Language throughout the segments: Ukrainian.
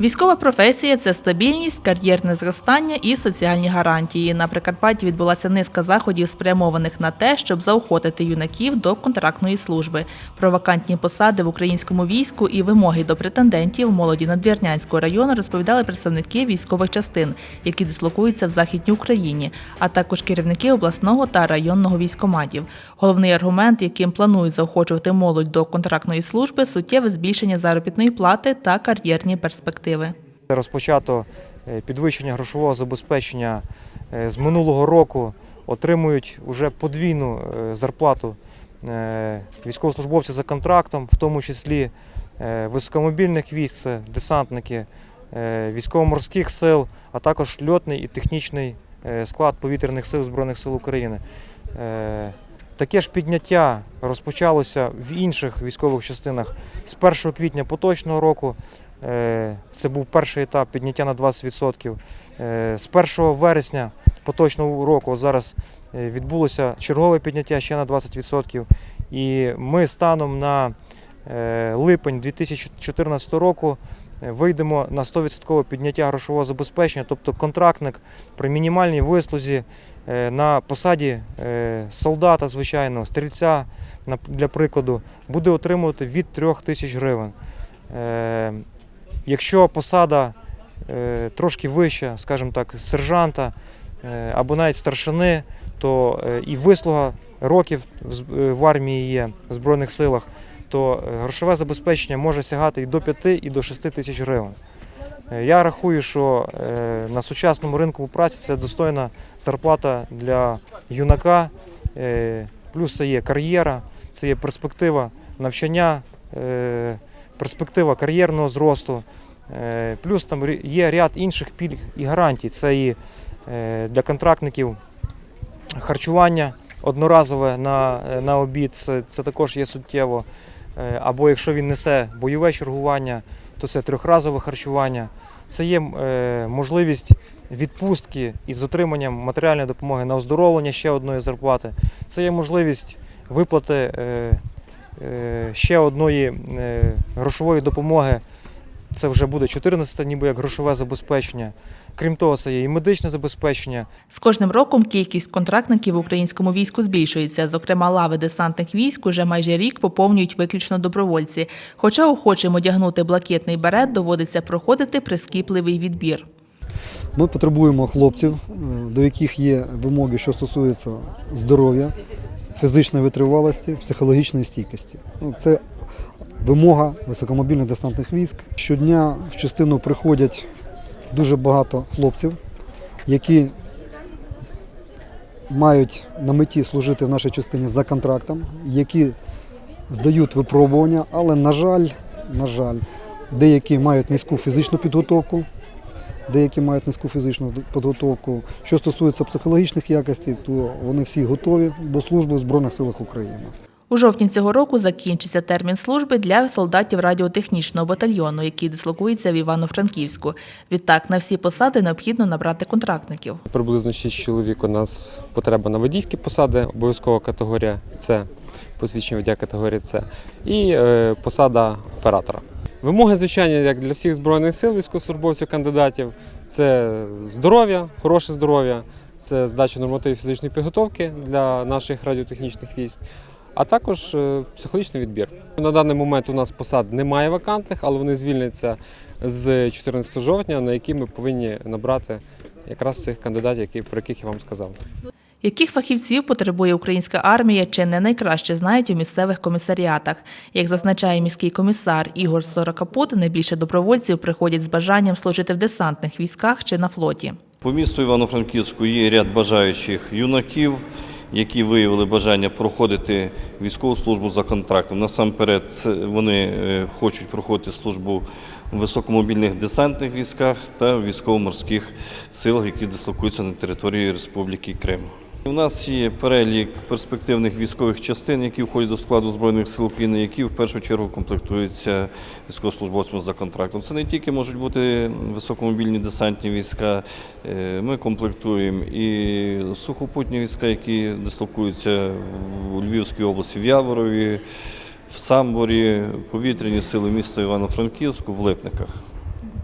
Військова професія це стабільність, кар'єрне зростання і соціальні гарантії. На Прикарпатті відбулася низка заходів, спрямованих на те, щоб заохотити юнаків до контрактної служби. Про вакантні посади в українському війську і вимоги до претендентів молоді Надвірнянського району розповідали представники військових частин, які дислокуються в Західній Україні, а також керівники обласного та районного військоматів. Головний аргумент, яким планують заохочувати молодь до контрактної служби, суттєве збільшення заробітної плати та кар'єрні перспективи. Розпочато е, підвищення грошового забезпечення е, з минулого року. Отримують вже подвійну е, зарплату військовослужбовці за контрактом, в тому числі високомобільних військ, десантники, військово-морських сил, а також льотний і технічний склад повітряних сил Збройних сил України. Таке ж підняття розпочалося в інших військових частинах з 1 квітня поточного року. Е, Це був перший етап підняття на 20%. Е, З 1 вересня поточного року зараз е, відбулося чергове підняття ще на 20%. І ми станом на липень 2014 року вийдемо на 100% підняття грошового забезпечення, тобто контрактник при мінімальній вислузі е, на посаді е, солдата, звичайно, стрільця, для прикладу, буде отримувати від 3 тисяч гривень. Е, Якщо посада трошки вища, скажімо так, сержанта або навіть старшини, то і вислуга років в армії є в Збройних силах, то е, грошове забезпечення може сягати і до 5, і до 6 тисяч гривень. Е, Я рахую, що е, на сучасному ринку праці це достойна зарплата для юнака. Плюс це є кар'єра, це є перспектива навчання, перспектива кар'єрного зросту. Плюс там є ряд інших пільг і гарантій. Це і для контрактників харчування одноразове на, на обід, це, це також є суттєво. Е, Або якщо він несе бойове чергування, то це трьохразове харчування. Це є е, можливість відпустки із отриманням матеріальної допомоги на оздоровлення ще одної зарплати. Це є можливість виплати е, ще одної грошової допомоги. Це вже буде 14 ніби як грошове забезпечення. Крім того, це є і медичне забезпечення, З кожним роком кількість контрактників в українському війську збільшується. Зокрема, лави десантних військ уже майже рік поповнюють виключно добровольці. Хоча охочим одягнути блакитний берет доводиться проходити прискіпливий відбір. Ми потребуємо хлопців, е, до яких є вимоги, що стосуються здоров'я, фізичної витривалості, психологічної стійкості. Ну, Це вимога високомобільних десантних військ. Щодня в частину приходять дуже багато хлопців, які мають на меті служити в нашій частині за контрактом, які здають випробування, але, на жаль, на жаль, деякі мають низьку фізичну підготовку, деякі мають низьку фізичну підготовку. Що стосується психологічних якостей, то вони всі готові до служби в Збройних силах України. У жовтні цього року закінчиться термін служби для солдатів радіотехнічного батальйону, який дислокується в Івано-Франківську. Відтак на всі посади необхідно набрати контрактників. Приблизно 6 чоловік у нас потреба на водійські посади, обов'язкова категорія С, посвідчення водія категорії С, і е, посада оператора. Вимоги, звичайно, як для всіх збройних сил, військовослужбовців, кандидатів, це здоров'я, хороше здоров'я, це здача нормативів фізичної підготовки для наших радіотехнічних військ, а також е, психологічний відбір. На даний момент у нас посад немає вакантних, але вони звільняться з 14 жовтня, на які ми повинні набрати якраз цих кандидатів, про яких я вам сказав. Яких фахівців потребує українська армія, чи не найкраще знають у місцевих комісаріатах. Як зазначає міський комісар Ігор Сорокапут, найбільше добровольців приходять з бажанням служити в десантних військах чи на флоті. По місту Івано-Франківську є ряд бажаючих юнаків, які виявили бажання проходити військову службу за контрактом. Насамперед, вони е, хочуть проходити службу в високомобільних десантних військах та військово-морських силах, які дислокуються на території Республіки Крим. У нас є перелік перспективних військових частин, які входять до складу Збройних сил України, які в першу чергу комплектуються військовослужбовцями за контрактом. Це не тільки можуть бути високомобільні десантні війська, е, ми комплектуємо і сухопутні війська, які дислокуються в Львівській області, в Яворові, в Самборі, повітряні сили міста Івано-Франківську, в Липниках.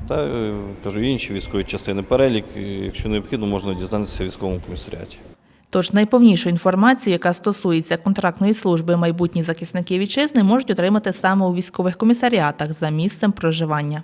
та е, кажу інші військові частини. Перелік, е, якщо необхідно, можна дізнатися в військовому комісаріаті. Тож найповнішу інформацію, яка стосується контрактної служби майбутні захисники вітчизни, можуть отримати саме у військових комісаріатах за місцем проживання.